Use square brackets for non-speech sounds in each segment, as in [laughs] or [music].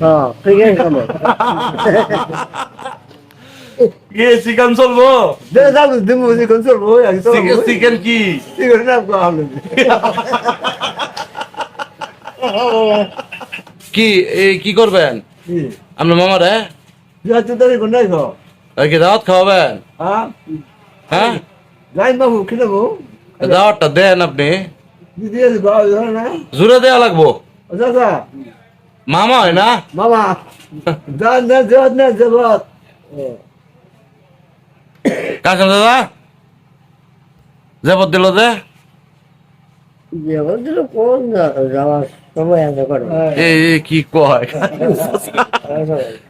হ্যাঁ ঠিক আছে চলো কি চিকেন চলবো দে যাব দিমু যে কোন চলবো আগে চলবো চিকেন চিকেন কি ঠিক আছে না কো কি এই কি করবেন কি আপনার মামারে তুই তো তোর কোন নাই গো আর কি দাওয়াত খাওয়াবেন হ্যাঁ হ্যাঁ যাই বাবু কি নেব দাওয়াতটা দেন আপনি দিদি আছে গো ধরে না জুড়ে দেওয়া লাগবো দাদা মামা হয় না? মামা দাদা? জবর দিল যে? জবাব দিল কোন যাওয়ার সময় আছে করো। এই এই কি কয়?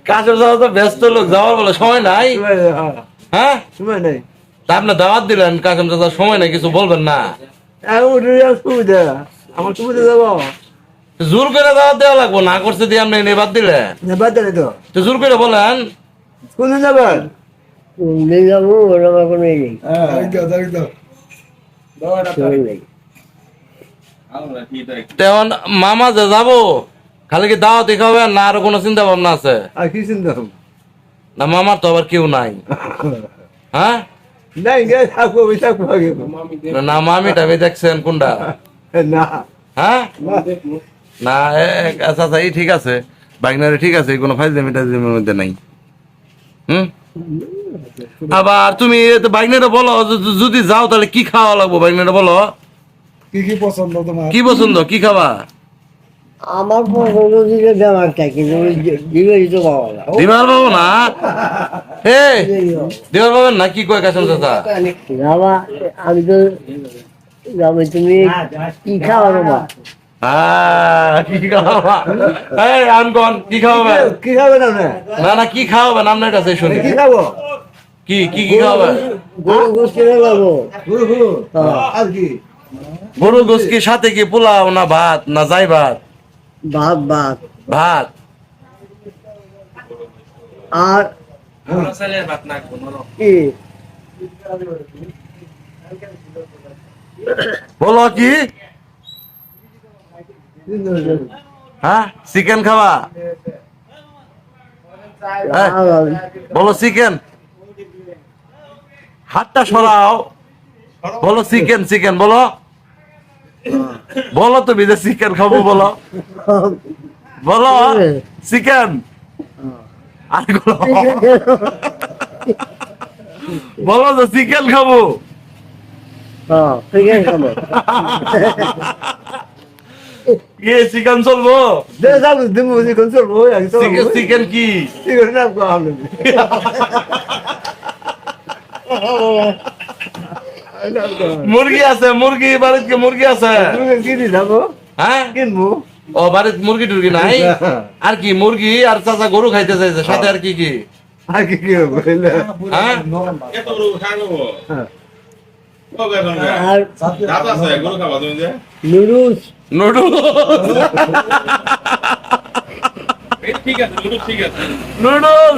কাসম দাদা তো ব্যস্ত লোক যাওয়ার বলে সময় নাই? হ্যাঁ। সময় নেই। তা আপনি দাওয়াত দিলেন কাসম দাদা সময় নাই কিছু বলবেন না? আমার সুবিধা। আমার সুবিধা যাব জোর করে দাওয়াত দেওয়া লাগবো না করছে দিয়ে আপনি এনে বাদ দিলে? বাদ দেবে তো। তো জোর করে বলেন। কোন যাবেন? নিয়ে যাব ওর কোনো ই নেই। নেই। তেমন মামা যে যাব খালি কি দাওয়াত খাবেন না আরও কোনো চিন্তা ভাবনা আছে? আর কি চিন্তা? না মামার তো আবার কেউ নাই। [laughs] হ্যাঁ? নাই গে থাকব ওই থাকব আগে। না মামি টামি দেখছেন কোনটা? না। হ্যাঁ? না আচ্ছা আচ্ছা এই ঠিক আছে। বাইকনারে ঠিক আছে কোনো ফাইল জমি টাইজমির মধ্যে নাই। হুম? আবার তুমি বাইকনারে বলো যদি যাও তাহলে কি খাওয়া লাগবো বাইকনারে বলো? কি কি পছন্দ তোমার? কি পছন্দ? কি খাবা? আমার পছন্দ দিলে দেওয়ার চাই কিন্তু ওই তো পাওয়া না দিবার পাবো না? [laughs] হে দিবার পাবেন না? কি কয় কাসম চাচা? বাবা আমি তো তুমি কি খাওয়া বাবা কি না না? খাওয়াবেন আপনার কাছে শুনি। কি খাব? কি কি কি খাওয়াবেন গরু গোস কিনে যাব গুরু কি? গোস কি সাথে কি পোলাও না ভাত না যাই ভাত? ভাত ভাত। ভাত। আর কি? বলো কি? হ্যাঁ? চিকেন খাওয়া হ্যাঁ, বলো চিকেন। হাতটা সরাও। বলো চিকেন চিকেন বলো। বলো তুমি যে চিকেন খাব বলো। বলো চিকেন। আর বলো। যে চিকেন খাব। হ্যাঁ ঠিক [laughs] কি চিকেন চলবো। দে যাব দিমু যে কোন চলবো চিকেন চিকেন কি? ঠিক আছে না কো আমরা মুরগি আছে মুরগি বাড়িতে মুরগি আছে? তুমি কি দি যাব? হ্যাঁ? কিনবো। ও বাড়িতে মুরগি টুরগি নাই? আর কি মুরগি আর চাচা গরু খাইতে চাইছে সাথে আর কি কি? আর কি কি হবে হ্যাঁ? এত গরু খাব কবে আর দাঁত আছে গরু খাবা তুমি যে? নুডলস ঠিক আছে গরু ঠিক আছে নুডলস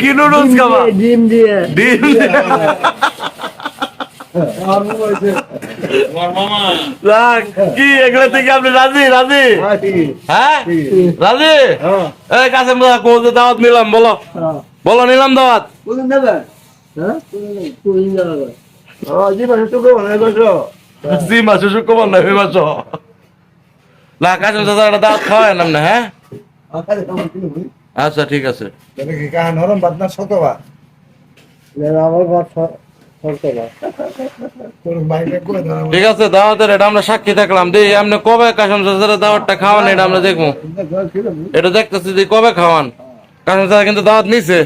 কি নুডলস খাবা ডিম দিয়ে। ডিম তোমার কি এগুলো থেকে আপনি রাজি রাজি? হ্যাঁ? হ্যাঁ রাজি? হ্যাঁ। এই কাছে দাওয়াত নিলাম বলো। বলো নিলাম দাওয়াত। হ্যাঁ? জি না না দাদা একটা নাম না হ্যাঁ? কিনবো আচ্ছা ঠিক আছে। নরম আমার ঠিক দাওয়াতের এটা আমরা সাক্ষী থাকলাম। দিই আপনি কবে কাসম চাচার দাওয়াতটা খাওয়ান এটা আমরা দেখব। এটা দেখতেছি যে কবে খাওয়ান। কাসম চাচা কিন্তু দাওয়াত নিছে।